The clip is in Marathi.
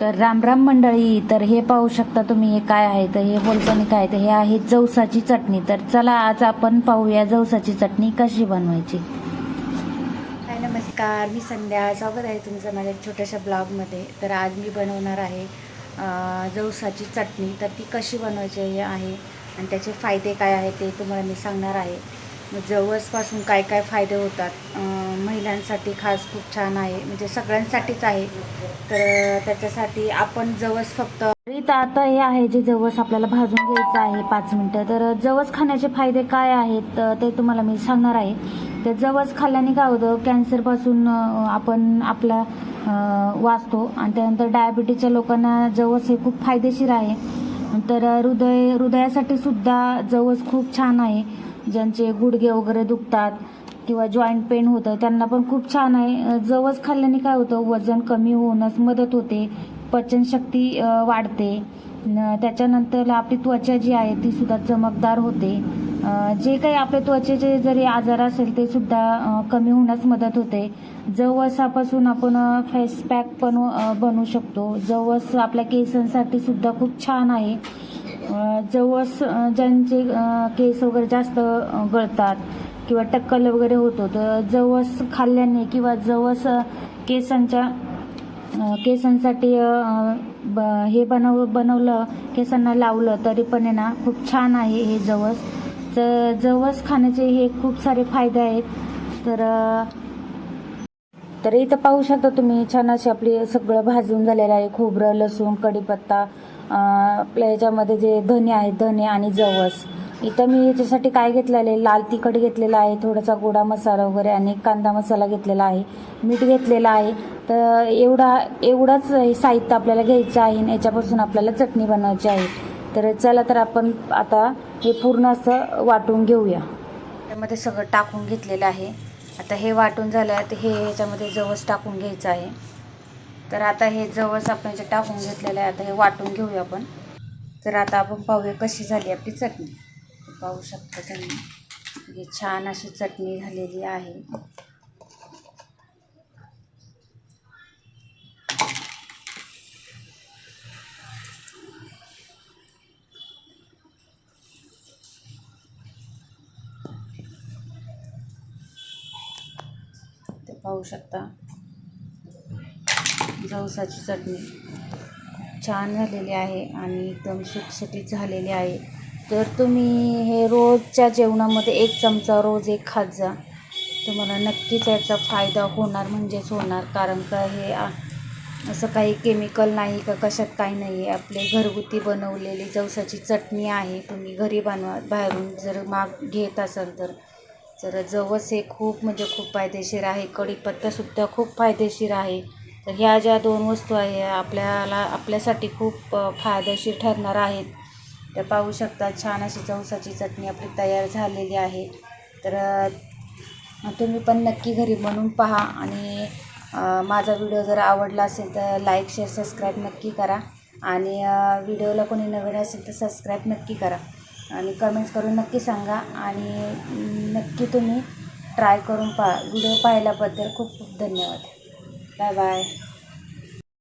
तर रामराम मंडळी तर हे पाहू शकता तुम्ही हे काय आहे तर हे बोलताना काय तर हे आहे जवसाची चटणी. तर चला आज आपण पाहूया जवसाची चटणी कशी बनवायची. हाय नमस्कार. मी संध्या. स्वागत आहे तुमचं माझ्या छोट्याशा ब्लॉगमध्ये. तर आज मी बनवणार आहे जवसाची चटणी. तर ती कशी बनवायची हे आहे आणि त्याचे फायदे काय आहेत ते तुम्हाला मी सांगणार आहे. जवसपासून काय काय फायदे होतात? महिलांसाठी खास खूप छान आहे. म्हणजे सगळ्यांसाठीच आहे. तर त्याच्यासाठी आपण जवस फक्त रीत आता हे आहे जे जवस आपल्याला भाजून घ्यायचं आहे पाच मिनटं. तर जवस खाण्याचे फायदे काय आहेत? ते तुम्हाला मी सांगणार आहे. तर जवस खाल्ल्याने काय होतं? कॅन्सरपासून आपण आपला वाचतो. आणि त्यानंतर डायबिटीसच्या लोकांना जवस हे खूप फायदेशीर आहे. तर हृदय हृदयासाठी सुद्धा जवस खूप छान आहे. ज्यांचे गुडघे वगैरे दुखतात किंवा जॉईंट पेन होतं त्यांना पण खूप छान आहे. जवस खाल्ल्याने काय होतं वजन कमी होण्यास मदत होते पचनशक्ती वाढते. त्याच्यानंतर आपली त्वचा जी आहे ती सुद्धा चमकदार होते. जे काही आपल्या त्वचेचे जरी आजार असेल ते सुद्धा कमी होण्यास मदत होते. जवसापासून आपण फेस पॅक पण बनवू शकतो. जवस आपल्या केसांसाठी सुद्धा खूप छान आहे. जवस ज्यांचे केस वगैरे जास्त गळतात किंवा टक्कल वगैरे होतो तर जवस खाल्ल्याने किंवा जवस केसांच्या केसांसाठी ब- हे बनव बनवलं केसांना लावलं तरी पण आहे ना खूप छान आहे हे जवस. ज जवस खाण्याचे हे खूप सारे फायदे आहेत. तर तर इथं पाहू शकता तुम्ही छान अशी आपली सगळं भाजून झालेलं आहे खोबरं लसूण कढीपत्ता आपल्या ह्याच्यामध्ये जे धने आहेत धने आणि जवस. इथं मी याच्यासाठी काय घेतलेलं आहे? लाल तिखट घेतलेला आहे थोडासा गोडा मसाला वगैरे आणि कांदा मसाला घेतलेला आहे मीठ घेतलेलं आहे. तर एवढा एवढंच हे साहित्य आपल्याला घ्यायचं आहे आणि याच्यापासून आपल्याला चटणी बनवायची आहे. तर चला तर आपण आता हे पूर्ण असं वाटून घेऊया. त्यामध्ये सगळं टाकून घेतलेलं आहे. आता हे वाटून झालं आहे तर हे ह्याच्यामध्ये जवस टाकून घ्यायचं आहे. तर आता हे जवळच आपण जे टाकून घेतलेलं आहे आता हे वाटून घेऊया आपण. तर आता आपण पाहूया कशी झाली आपली चटणी. पाहू शकता तुम्ही. ही छान अशी चटणी झालेली आहे. ते पाहू शकता. जवसाची चटणी खूप छान झालेली आहे आणि एकदम सुटसुटीत झालेली आहे. तर तुम्ही हे रोजच्या जेवणामध्ये एक चमचा रोज एक खात जा. तुम्हाला नक्कीच याचा फायदा होणार म्हणजेच होणार. कारण का हे असं काही केमिकल नाही का कशात काही नाही. आहे आपले घरगुती बनवलेली जवसाची चटणी आहे. तुम्ही घरी बनवा बाहेरून जर माग घेत असाल तर. तर जवस हे खूप म्हणजे खूप फायदेशीर आहे. कढीपत्तासुद्धा खूप फायदेशीर आहे. तर ह्या ज्या दोन वस्तू आहे आपल्याला आपल्यासाठी खूप फायदेशीर ठरणार आहेत. तर पाहू शकता छान अशी जवसाची चटणी आपली तयार झालेली आहे. तर तुम्ही पण नक्की घरी बनवून पहा आणि माझा व्हिडिओ जर आवडला असेल तर लाईक शेअर सबस्क्राईब नक्की करा. आणि व्हिडिओला कोणी नवीन असेल तर सबस्क्राईब नक्की करा. आणि कमेंट्स करून नक्की सांगा. आणि नक्की तुम्ही ट्राय करून पहा. व्हिडिओ पाहिल्याबद्दल खूप खूप धन्यवाद. 拜拜。